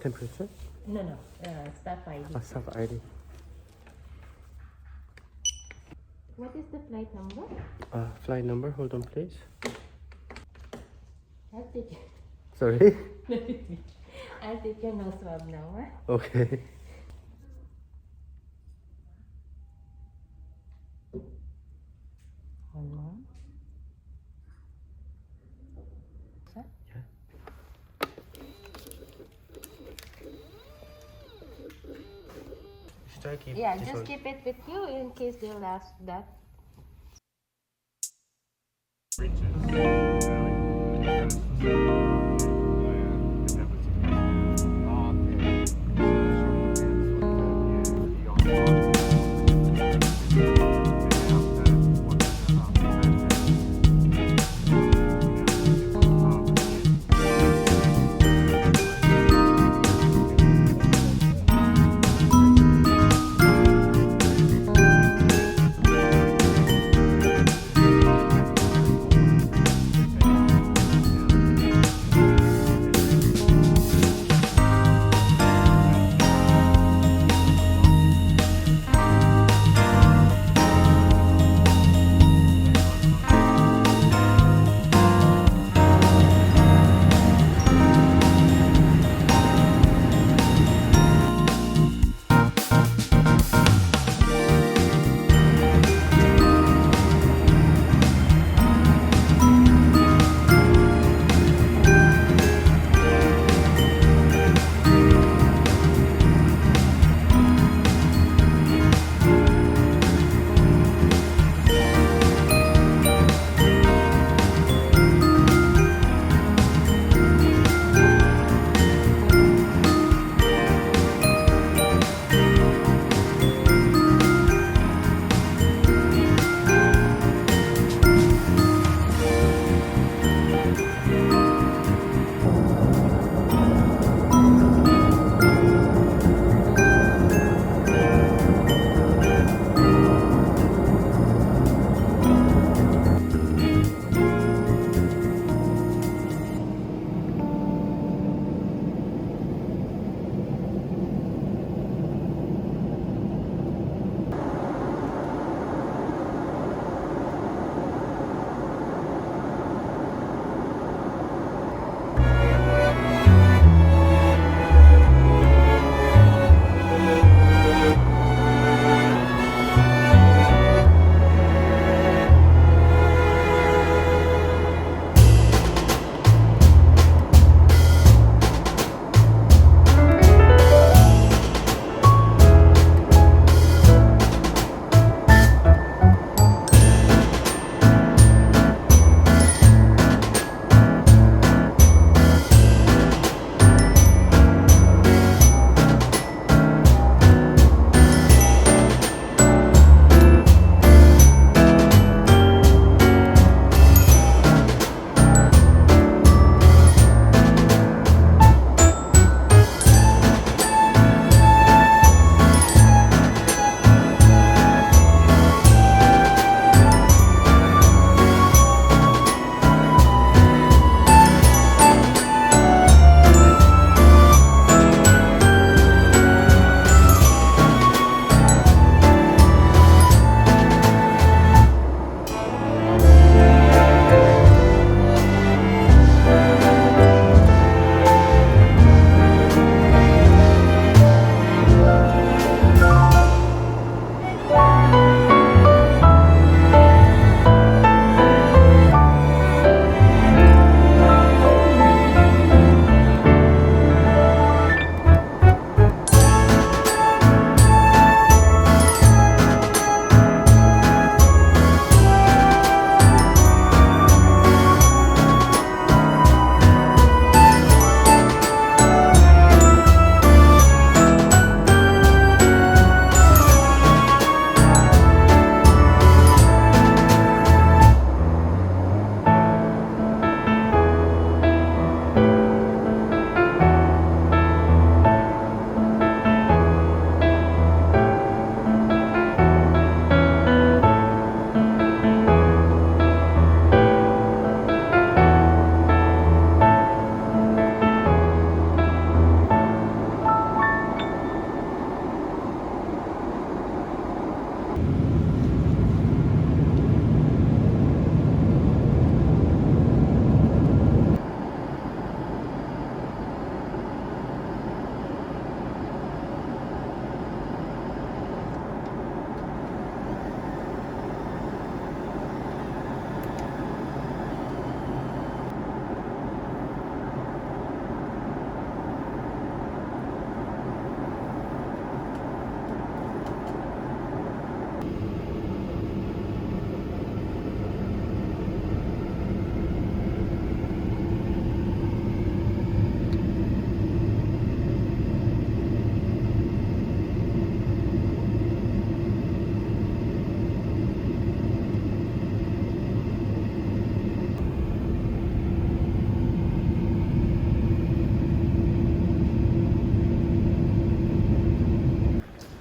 Temperature? No, no. Uh, staff ID. Ah, staff ID. What is the flight number? Uh, flight number, hold on please. I'll take Sorry? I'll take your nose swab now. Huh? Okay. extra, keep Yeah, just one. keep it with you in case they'll ask that.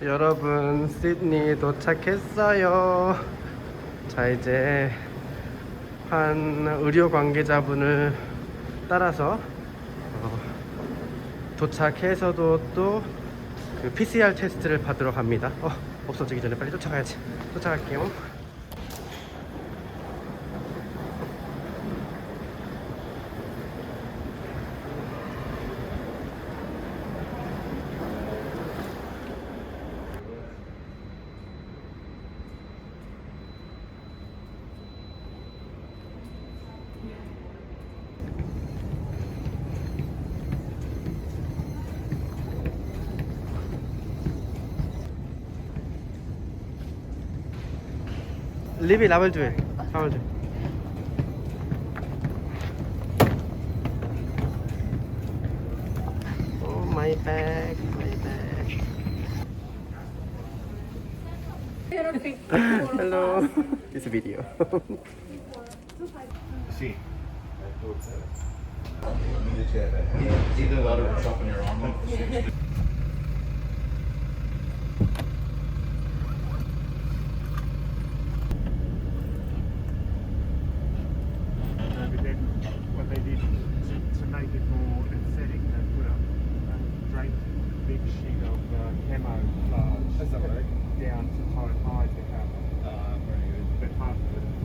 여러분 시드니 도착했어요. 자 이제 한 의료 관계자분을 따라서 어, 도착해서도 또 그 PCR 테스트를 받으러 갑니다. 어 없어지기 전에 빨리 쫓아가야지. 쫓아갈게요. Leave it, I will do it. I will do it. Oh, my bag, my bag. Hello. it's a video. See. There's a lot of stuff in your arm. sheet of uh, uh down to tie high to have Ah, very good.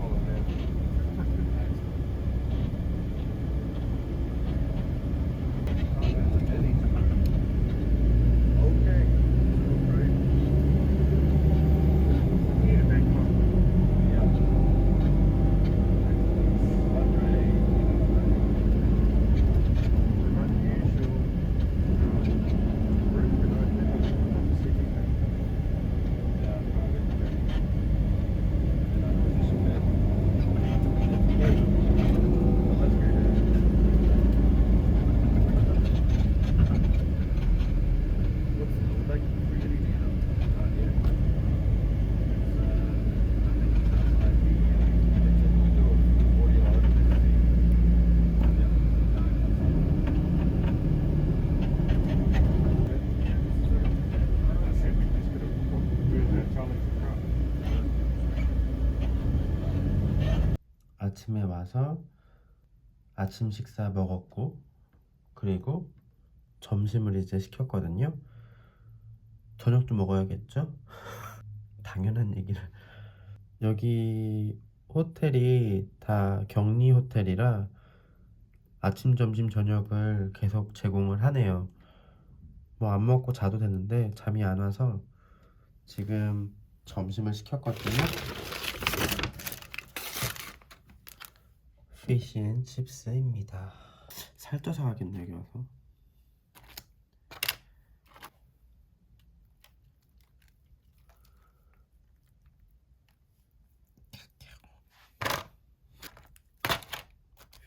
와서 아침 식사 먹었고 그리고 점심을 이제 시켰거든요. 저녁도 먹어야겠죠? 당연한 얘기를. 여기 호텔이 다 격리 호텔이라 아침, 점심, 저녁을 계속 제공을 하네요. 뭐 안 먹고 자도 되는데 잠이 안 와서 지금 점심을 시켰거든요. 피쉬앤 칩스입니다. 살쪄서 가겠네 여기 와서.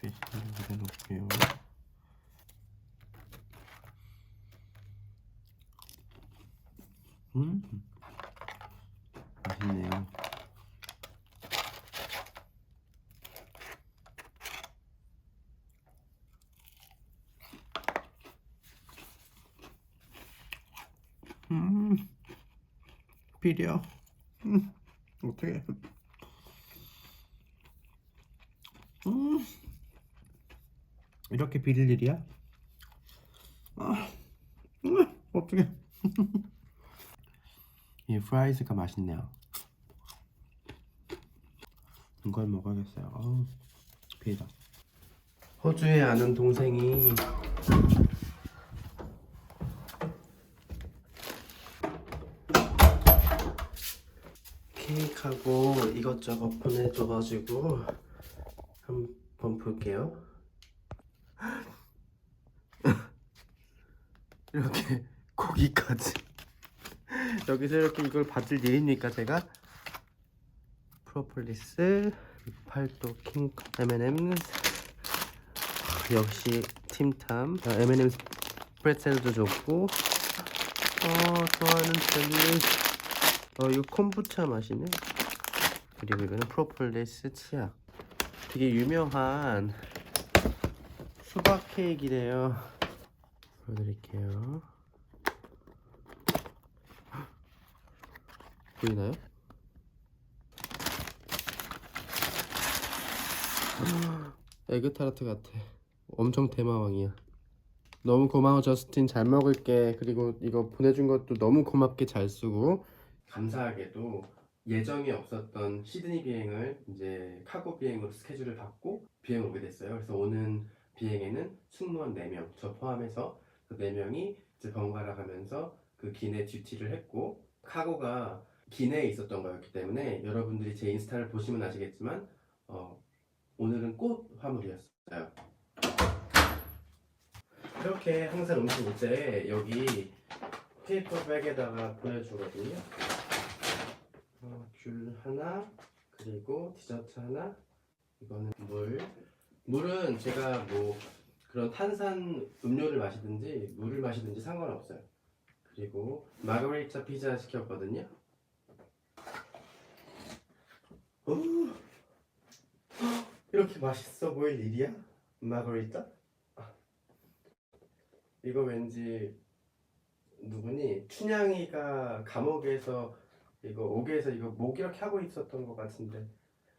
피쉬를 여기다 놓을게요. 음, 맛있네요. 음, 비려. 음, 어떻게? 음, 이렇게 비릴 일이야? 아, 음, 어떻게? 이 프라이즈가 맛있네요. 이걸 먹어야겠어요. 어우, 비리다. 호주에 아는 동생이 케이크하고 이것저것 보내줘가지고 한번 볼게요. 이렇게 고기까지 여기서 이렇게 이걸 받을 일입니까 제가? 프로폴리스 팔도 킹 M&M's 역시 팀탐 어, M&M's 프레첼도 좋고 어 좋아하는 젤리 어 이거 콤부차 맛이네 그리고 이거는 프로폴리스 치약 되게 유명한 수박 케이크래요 보여드릴게요 보이나요? 에그타르트 같아. 엄청 대마왕이야. 너무 고마워 저스틴 잘 먹을게. 그리고 이거 보내준 것도 너무 고맙게 잘 쓰고. 감사하게도 예정이 없었던 시드니 비행을 이제 카고 비행으로 스케줄을 받고 비행을 오게 됐어요. 그래서 오는 비행에는 승무원 4명, 저 포함해서 그 4명이 이제 번갈아 가면서 그 기내 듀티를 했고 카고가 기내에 있었던 거였기 때문에 여러분들이 제 인스타를 보시면 아시겠지만 어, 오늘은 꽃 화물이었어요. 이렇게 항상 음식 올때 여기 페이퍼백에다가 보내주거든요. 어, 귤 하나 그리고 디저트 하나 이거는 물 물은 제가 뭐 그런 탄산 음료를 마시든지 물을 마시든지 상관없어요. 그리고 마가리타 피자 시켰거든요. 오, 이렇게 맛있어 보일 일이야? 마가리타? 아, 이거 왠지 누구니? 춘향이가 감옥에서 이거 옥에서 이거 목 이렇게 하고 있었던 것 같은데.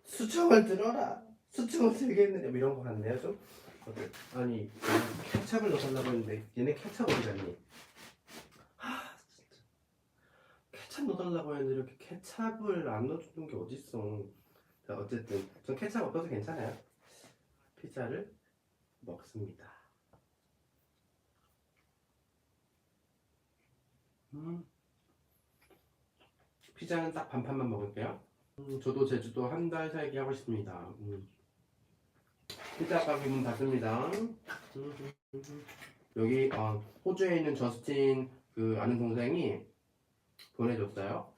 수청을 들어라. 수청을 들겠느냐. 뭐 이런 거 같네요 좀? 아니 케찹을 넣으려고 했는데 얘네 케찹 어디 갔니? 케찹 넣어달라고 했는데 이렇게 케찹을 안 넣어주는 게 어딨어. 자 어쨌든. 전 케찹 없어서 괜찮아요? 피자를 먹습니다. 음. 피자는 딱 반판만 먹을게요. 음, 저도 제주도 한 달 살기 하고 싶습니다. 음. 피자 가게 문 닫습니다. 여기 어, 호주에 있는 저스틴 그 아는 동생이 보내줬어요.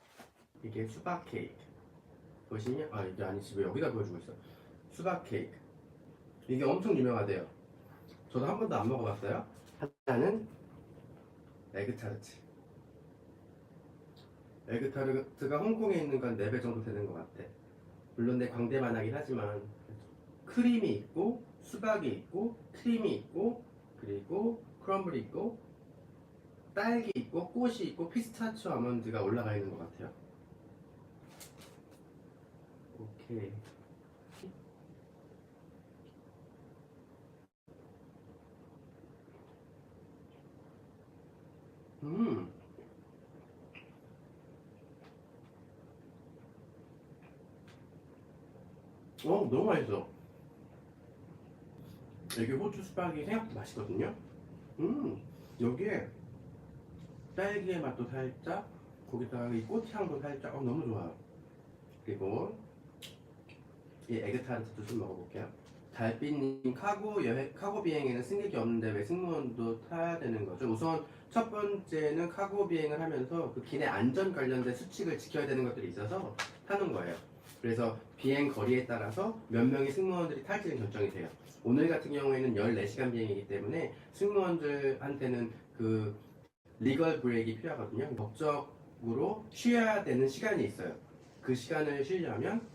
이게 수박 케이크. 보시면 아 이게 아니 집에 여기다 보여주고 있어. 수박 케이크. 이게 엄청 유명하대요. 저도 한 번도 안 먹어봤어요. 하나는 에그 타르트. 에그타르트가 홍콩에 있는 건 4배 정도 되는 것 같아. 물론 내 광대만 하긴 하지만 크림이 있고 수박이 있고 크림이 있고 그리고 크럼블이 있고 딸기 있고 꽃이 있고 피스타치오 아몬드가 올라가 있는 것 같아요. 오케이. 음. 어 너무 맛있어 여기 호주 수박이 생각보다 맛있거든요 음 여기에 딸기의 맛도 살짝 거기다가 이 꽃향도 살짝 어, 너무 좋아요 그리고 이 에그타르트도 좀 먹어볼게요 달빛님 카고 여행 카고 비행에는 승객이 없는데 왜 승무원도 타야 되는 거죠? 우선 첫 번째는 카고 비행을 하면서 그 기내 안전 관련된 수칙을 지켜야 되는 것들이 있어서 타는 거예요. 그래서 비행 거리에 따라서 몇 명의 승무원들이 탈지는 결정이 돼요. 오늘 같은 경우에는 14시간 비행이기 때문에 승무원들한테는 그 리걸 브레이크가 필요하거든요. 법적으로 쉬어야 되는 시간이 있어요. 그 시간을 쉬려면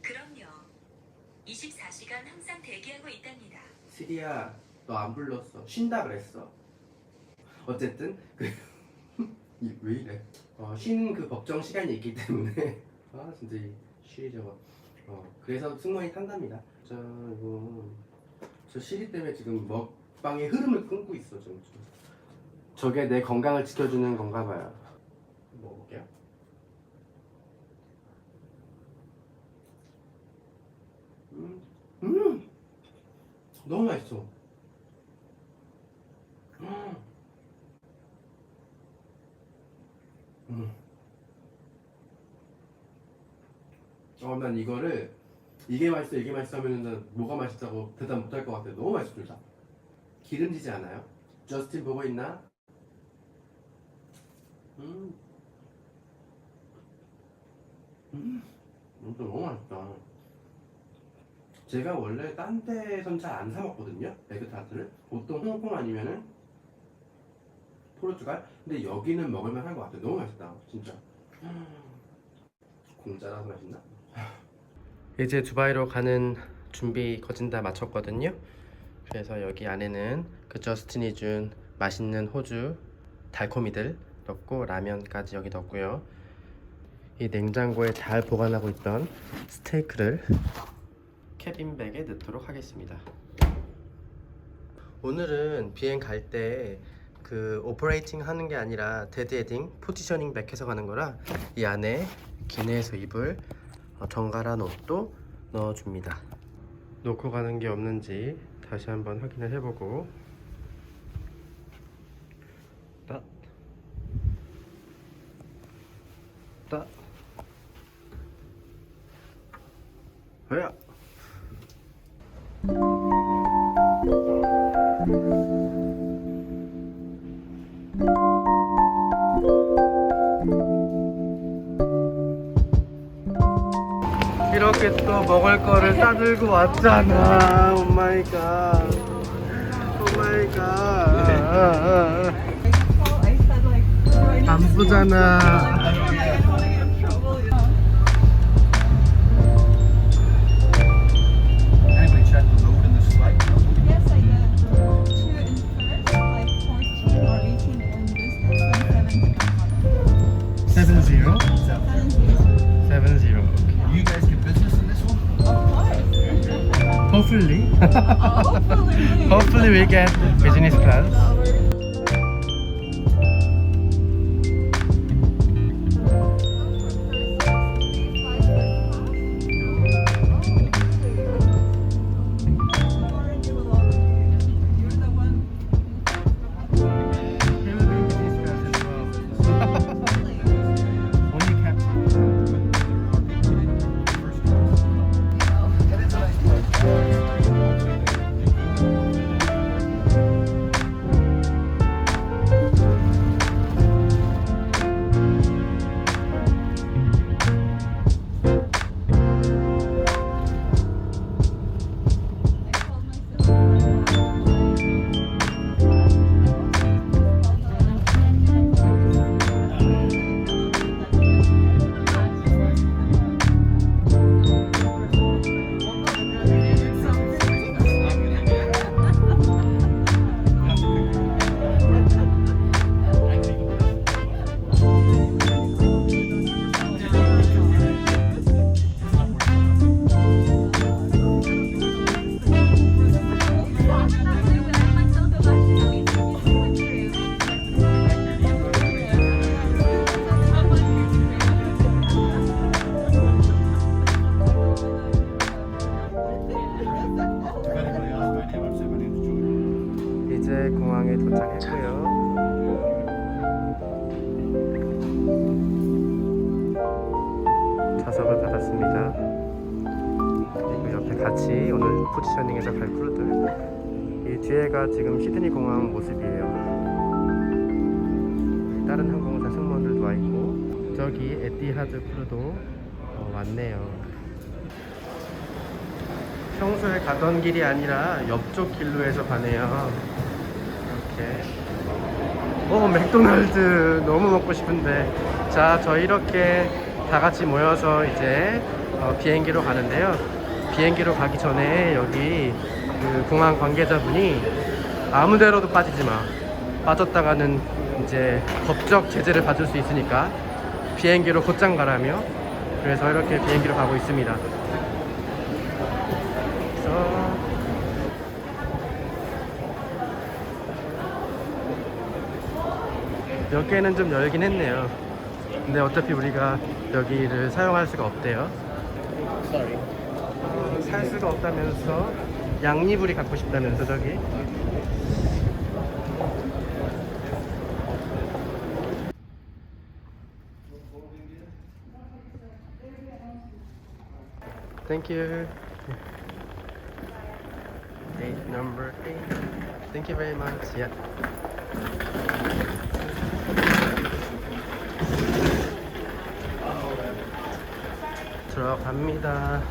그럼요. 24시간 항상 대기하고 있답니다. 시리야 너 안 불렀어 쉰다 그랬어 어쨌든 그 이- 왜 이래 어, 쉬는 그 법정 시간이 있기 때문에. 아 진짜 저거. 어, 그래서 승무원이 탄답니다. 자 이거. 저 시리 때문에 지금 먹방의 흐름을 끊고 있어 좀, 좀. 저게 내 건강을 지켜주는 건가 봐요. 먹어볼게요. 음, 음! 너무 맛있어 어, 난 이거를 이게 맛있어, 이게 맛있어 하면은 난 뭐가 맛있다고 대답 못할 것 같아. 너무 맛있어, 둘 다. 기름지지 않아요? 저스틴 보고 있나? 음. 음. 음, 또 너무 맛있다. 제가 원래 딴 데선 잘 안 사 먹거든요. 에그타르트를. 보통 홍콩 아니면은 포르투갈. 근데 여기는 먹을만 한 것 같아요. 너무 맛있다. 진짜. 공짜라서 맛있나? 이제 두바이로 가는 준비 거진 다 마쳤거든요. 그래서 여기 안에는 그 저스틴이 준 맛있는 호주 달콤이들 넣고 라면까지 여기 넣고요. 이 냉장고에 잘 보관하고 있던 스테이크를 캐빈백에 넣도록 하겠습니다. 오늘은 비행 갈 때 그 오퍼레이팅 하는 게 아니라 데드 헤딩 포지셔닝 백 해서 가는 거라 이 안에 기내에서 입을 어, 정갈한 옷도 넣어줍니다. 놓고 가는 게 없는지 다시 한번 확인을 해보고. 따. 따. 뭐야 이렇게 또 먹을 거를 싸들고 왔잖아. 오 마이 갓. 오 마이 갓. 안 보잖아. Hopefully. Oh, hopefully. Hopefully we get business class. 받았습니다. 그리고 옆에 같이 오늘 포지셔닝에서 갈 크루들. 이 뒤에가 지금 시드니 공항 모습이에요. 다른 항공사 승무원들도 와 있고 저기 에티하드 크루도 어, 왔네요. 평소에 가던 길이 아니라 옆쪽 길로 해서 가네요. 이렇게. 오, 맥도날드 너무 먹고 싶은데. 자, 저 이렇게 다 같이 모여서 이제 어, 비행기로 가는데요. 비행기로 가기 전에 여기 그 공항 관계자분이 아무 데로도 빠지지 마. 빠졌다가는 이제 법적 제재를 받을 수 있으니까 비행기로 곧장 가라며. 그래서 이렇게 비행기로 가고 있습니다. 그래서 몇 개는 좀 열긴 했네요. 근데 어차피 우리가 여기를 사용할 수가 없대요. 어, 살 수가 없다면서 양리불이 갖고 싶다면서 저기. Thank you. Eight number eight. Thank you very much. Yeah. 들어 갑니다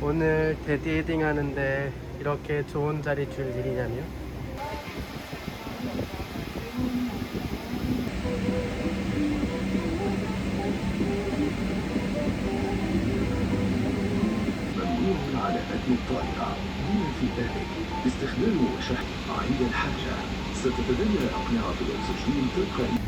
오늘 데디헤딩 하는데 이렇게 좋은 자리 줄 일이냐며 ممنوع على هذه الطائرة 100% استخدامه شحن عند الحاجة ستتدمر أقنعة الأكسجين تلقائيا